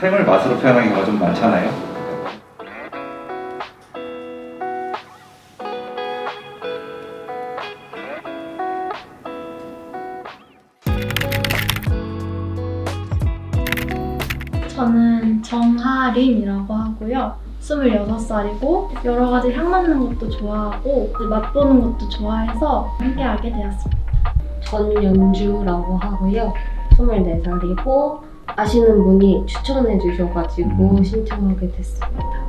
삶을 맛으로 표현하는 경우가 좀 많잖아요. 저는 정하림이라고 하고요. 26살이고 여러 가지 향 맡는 것도 좋아하고 맛보는 것도 좋아해서 함께하게 되었습니다. 전연주라고 하고요. 24살이고 아시는 분이 추천해 주셔가지고 음. 신청하게 됐습니다.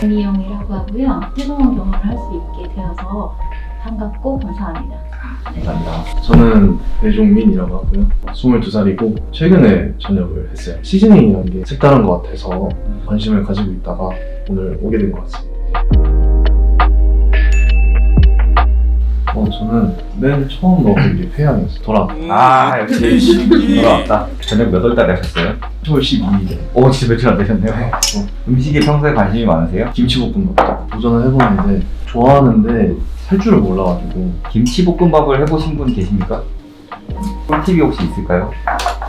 김희영이라고 하고요. 새로운 경험을 할 수 있게 되어서 반갑고 감사합니다. 감사합니다. 저는 배종민이라고 하고요. 22살이고 최근에 전역을 했어요. 시즈닝이라는 게 색다른 것 같아서 관심을 가지고 있다가 오늘 오게 된 것 같습니다. 어, 저는 맨 처음 먹은 게 회양이었어요. 돌아. 아 역시 돌아왔다. 저녁 몇 월 달에 하셨어요? 10월 12일에 오 진짜 며칠 안 되셨네요. 음식에 평소에 관심이 많으세요? 김치볶음밥 도전을 해봤는데 좋아하는데 살 줄을 몰라가지고 김치볶음밥을 해보신 분 계십니까? 꿀팁이 혹시 있을까요?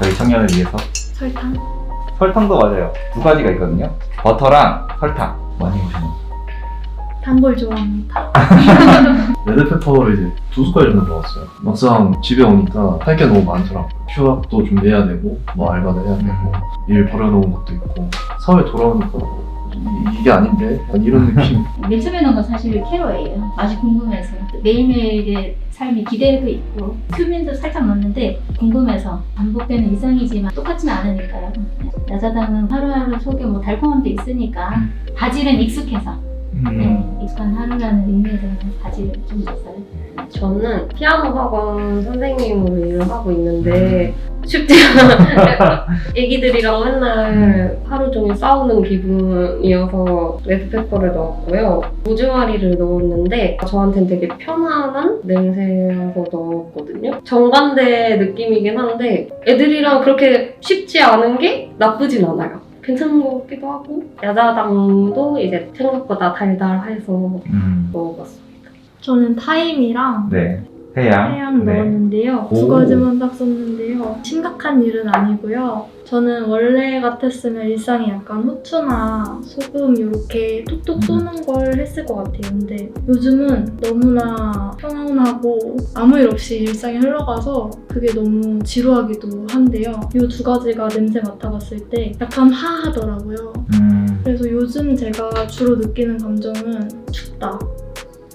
저희 청년을 위해서 설탕? 설탕도 맞아요. 두 가지가 있거든요. 버터랑 설탕 많이 보시면 단 걸 좋아합니다. 레드페퍼를 이제 두 숟갈 정도 넣었어요. 막상 집에 오니까 할 게 너무 많더라고요. 휴학도 준비해야 되고, 뭐 알바도 해야 되고, 일 벌여놓은 것도 있고, 사회 돌아오니까 이- 이게 아닌데? 약간 이런 느낌. 맨 처음에 넣은 건 사실 캐러예요. 맛이 궁금해서 매일매일의 삶이 기대도 있고 큐민도 살짝 넣는데 궁금해서 반복되는 일상이지만 똑같지는 않으니까요. 야자당은 하루하루 속에 뭐 달콤함도 있으니까 바질은 익숙해서 네, 익숙한 하루라는 의미에서 바질을 좀 넣었어요. 저는 피아노 학원 선생님으로 일을 하고 있는데 쉽지 않아. 애기들이랑 맨날 하루 종일 싸우는 기분이어서 레드페퍼를 넣었고요. 로즈마리를 넣었는데 저한테는 되게 편안한 냄새라서 넣었거든요. 정반대 느낌이긴 한데 애들이랑 그렇게 쉽지 않은 게 나쁘진 않아요. 괜찮은 것 같기도 하고 야자당도 이제 생각보다 달달해서 음, 먹어봤어요. 저는 타임이랑 네. 해양. 해양 네. 넣었는데요. 오. 두 가지만 딱 썼는데요. 심각한 일은 아니고요. 저는 원래 같았으면 일상에 약간 후추나 소금 이렇게 톡톡 쏘는 걸 했을 것 같아요. 근데 요즘은 너무나 평온하고 아무 일 없이 일상이 흘러가서 그게 너무 지루하기도 한데요. 이 두 가지가 냄새 맡아봤을 때 약간 화하더라고요. 음, 그래서 요즘 제가 주로 느끼는 감정은 춥다.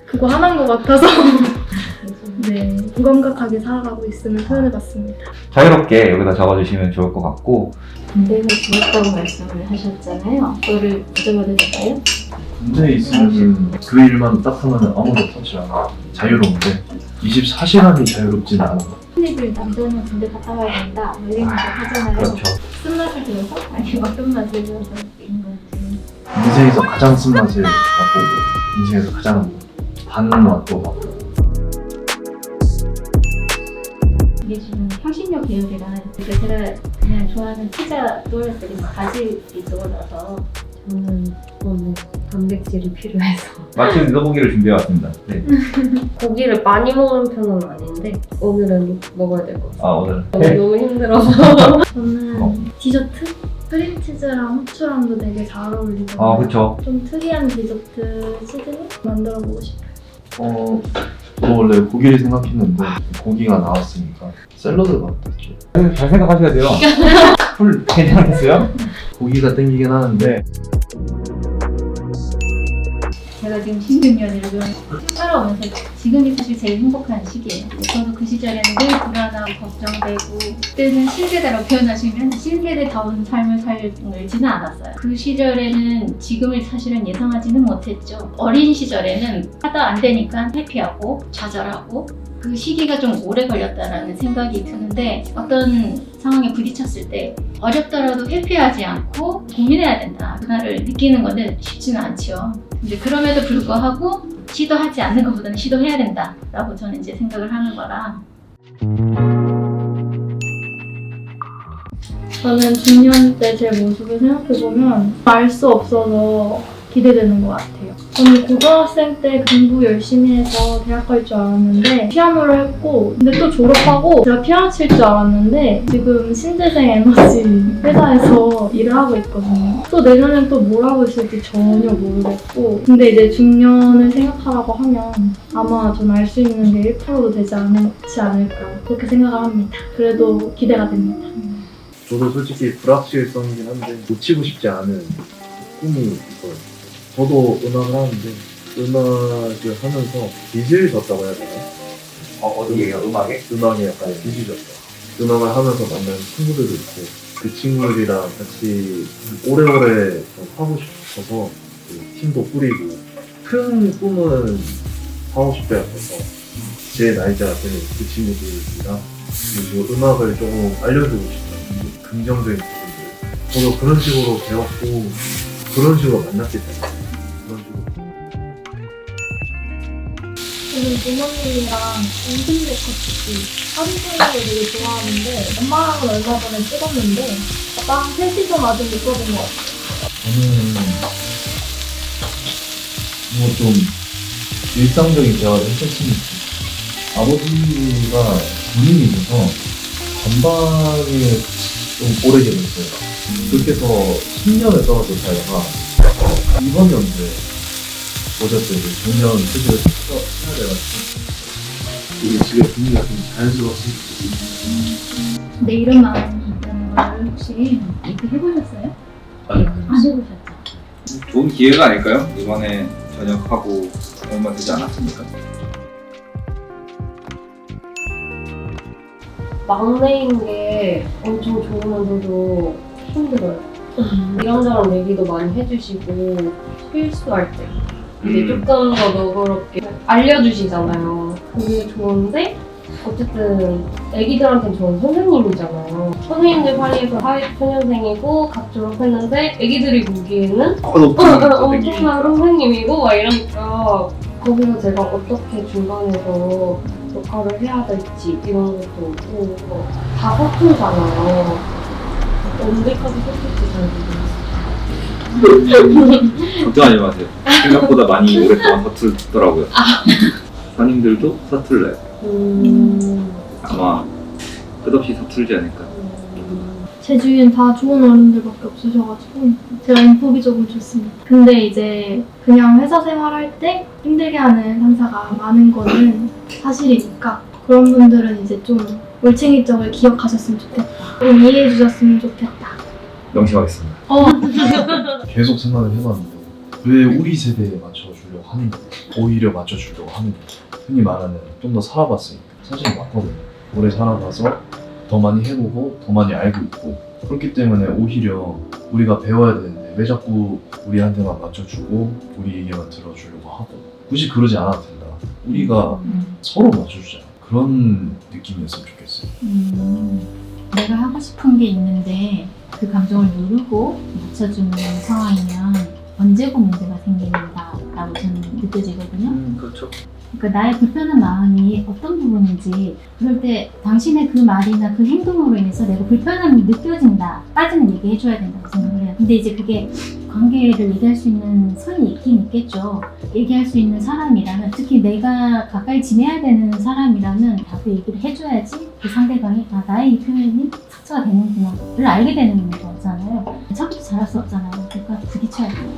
그거 하나인 것 같아서 네 무감각하게 살아가고 있음을 표현해봤습니다. 자유롭게 여기다 적어주시면 좋을 것 같고 군대가 좋았다고 말씀을 하셨잖아요. 그거를 여쭤봐도 될까요? 군대에 있으면 그 일만 딱 하면 아무도 터치 않아. 자유로운데 24시간이 자유롭진 않아. 흔히들 남자는 군대 갔다 와야 된다 뭐 이런 거 하잖아요. 그렇죠. 쓴맛을 들어서 아니 어떤 맛을 들어서 있는 건지. 인생에서 가장 쓴맛을 맛보고 인생에서 가장 단맛도 맛보고 향신료 계열이라 그러니까 제가 그냥 좋아하는 피자 때 바질이 떠올라서 저는 오늘 단백질이 필요해서 마침 누더고기를 준비해 왔습니다. 네. 고기를 많이 먹는 편은 아닌데 오늘은 먹어야 될 것 같아요. 아 오늘 너무 힘들어서 저는 어. 디저트 크림치즈랑 후추랑도 되게 잘 어울리거든요. 아 그쵸. 좀 특이한 디저트 시즈닝 만들어보고 싶어요. 어, 저 원래 고기를 생각했는데 고기가 나왔으니까 샐러드가 어땠죠? 잘 생각하셔야 돼요. 풀 괜찮으세요? 고기가 땡기긴 하는데 제가 지금 16년이라면 살아오면서 지금이 사실 제일 행복한 시기예요. 저도 그 시절에는 늘 불안하고 걱정되고 그때는 신세대로 표현하시면 신세대다운 삶을 살지는 않았어요. 그 시절에는 지금을 사실은 예상하지는 못했죠. 어린 시절에는 하다 안 되니까 회피하고 좌절하고 그 시기가 좀 오래 걸렸다라는 생각이 드는데 어떤 상황에 부딪혔을 때 어렵더라도 회피하지 않고 고민해야 된다. 그날을 느끼는 건데 쉽지는 않죠. 근데 그럼에도 불구하고 시도하지 않는 것보다는 시도해야 된다라고 저는 이제 생각을 하는 거라 저는 중년 때 제 모습을 생각해보면 알 수 없어서 기대되는 것 같아요. 저는 고등학생 때 공부 열심히 해서 대학 갈 줄 알았는데 피아노를 했고 근데 또 졸업하고 제가 피아노 칠 줄 알았는데 지금 신재생 에너지 회사에서 일을 하고 있거든요. 또 내년엔 또 뭘 하고 있을지 전혀 모르겠고 근데 이제 중년을 생각하라고 하면 아마 전 알 수 있는 게 1%도 되지 않지 않을까 그렇게 생각을 합니다. 그래도 기대가 됩니다. 저도 솔직히 불확실성이긴 한데 놓치고 싶지 않은 꿈이 있어요. 저도 음악을 하는데 음악을 하면서 빚을 졌다고 해야 되나요? 어, 어디에요? 음악에? 음악에 약간 빚이 졌다. 음악을 하면서 만난 친구들도 있고 그 친구들이랑 같이 오래오래 좀 하고 싶어서 그 팀도 꾸리고 큰 꿈은 하고 싶다였어서 제 나이대가 되는 그 친구들이랑 그리고 음악을 조금 알려주고 싶은 긍정적인 부분들 저도 그런 식으로 배웠고 그런 식으로 만났기 때문에 저는 부모님이랑 인생대 커피 사진 찍는 걸 되게 좋아하는데 엄마랑은 얼마 전에 찍었는데 약간 셋이서 못 찍은 것 같아요. 저는 뭐 좀 일상적인 대화를 했었으면. 아버지가 군인이셔서 전방에 좀 오래 계셨어요. 그렇게 해서 10년을 떨어져 살다가 이번 연도에 오셨어요. 이제 중년 퇴직을 해야 돼가지고 이게 집에 분위기가 좀 자연스러웠으면 좋겠어요. 근데 이런 마음이 있다는 걸 혹시 얘기해보셨어요? 아니, 안 해보셨죠? 좋은 기회가 아닐까요? 이번에 전역하고 얼마 되지 않았습니까? 막내인 게 엄청 좋으면서도 힘들어요. 이런저런 얘기도 많이 해주시고 실수할 때 이제 음. 조금 더 너그럽게 알려주시잖아요. 그게 좋은데 어쨌든 애기들한테는 저는 선생님이잖아요. 선생님들 사이에서 사회 초년생이고 각 졸업했는데 애기들이 보기에는 엄청난 선생님이고 막 이러니까 거기서 제가 어떻게 중간에서 역할을 해야 될지 이런 것도 없고 다 서툴잖아요. 언제까지 서툴지 잘 모르겠어요. 걱정하지 마세요. 생각보다 많이 오랫동안 서툴더라고요. 선임들도 서툴러요. 음... 아마 끝없이 서툴지 않을까. 제 주위엔 다 좋은 어른들밖에 없으셔가지고 제가 인복이 조금 좋습니다. 근데 이제 그냥 회사 생활할 때 힘들게 하는 상사가 많은 거는 사실이니까 그런 분들은 이제 좀 올챙이적을 기억하셨으면 좋겠다. 좀 이해해 주셨으면 좋겠다. 명심하겠습니다. 어, 계속 생각을 해봤는데 왜 우리 세대에 맞춰주려고 하는가 오히려 맞춰주려고 하는가 흔히 말하는 좀 더 살아봤으니까 사실 맞거든요 오래 살아봐서 더 많이 해보고 더 많이 알고 있고. 그렇기 때문에 오히려 우리가 배워야 되는데 왜 자꾸 우리한테만 맞춰주고 우리 얘기만 들어주려고 하고. 굳이 그러지 않아도 된다. 우리가 서로 맞춰주자. 그런 느낌이었으면 좋겠어요. 음, 내가 하고 싶은 게 있는데 그 감정을 누르고 맞춰주는 상황이면 언제고 문제가 생긴다 라고 저는 느껴지거든요. 음, 그렇죠. 그러니까 나의 불편한 마음이 어떤 부분인지 그럴 때 당신의 그 말이나 그 행동으로 인해서 내가 불편함이 느껴진다 따지는 얘기 해줘야 된다고 생각을 해요 근데 이제 그게 관계를 얘기할 수 있는 선이 있긴 있겠죠 얘기할 수 있는 사람이라면 특히 내가 가까이 지내야 되는 사람이라면 나도 얘기를 해줘야지 그 상대방이 아 나의 이 표현이 상처가 되는구나를 알게 되는 거잖아요. 처음부터 잘할 수 없잖아요. 그러니까 부딪혀야 돼요.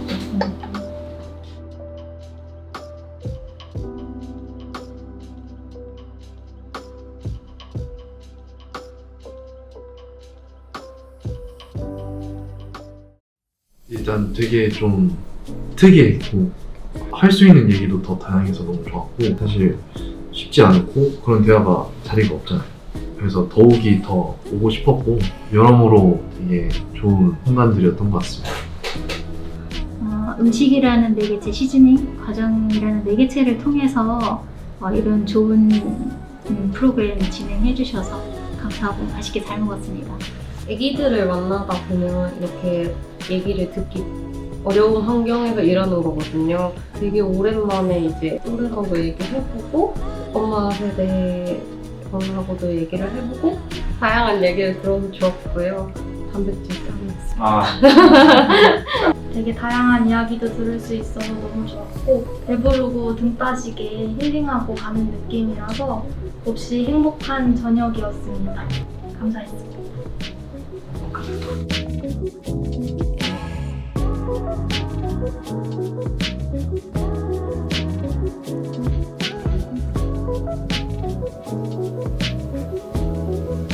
일단 되게 좀 특이했고 할 수 있는 얘기도 더 다양해서 너무 좋았고 사실 쉽지 않고 그런 대화가 자리가 없잖아요. 그래서 더욱이 더 오고 싶었고 여러모로 되게 좋은 순간들이었던 것 같습니다. 어, 음식이라는 매개체, 시즈닝 과정이라는 매개체를 통해서 어, 이런 좋은 음, 프로그램 진행해 주셔서 감사하고 맛있게 잘 먹었습니다. 애기들을 만나다 보면 이렇게 얘기를 듣기 어려운 환경에서 일하는 거거든요. 되게 오랜만에 이제 또래하고 얘기해보고 엄마 세대 분하고도 얘기를 해보고 다양한 얘기를 들어서 좋았고요. 단백질 있다면서. 아, 되게 다양한 이야기도 들을 수 있어서 너무 좋았고 배부르고 등 따지게 힐링하고 가는 느낌이라서 몹시 행복한 저녁이었습니다. 감사했습니다. Thank you.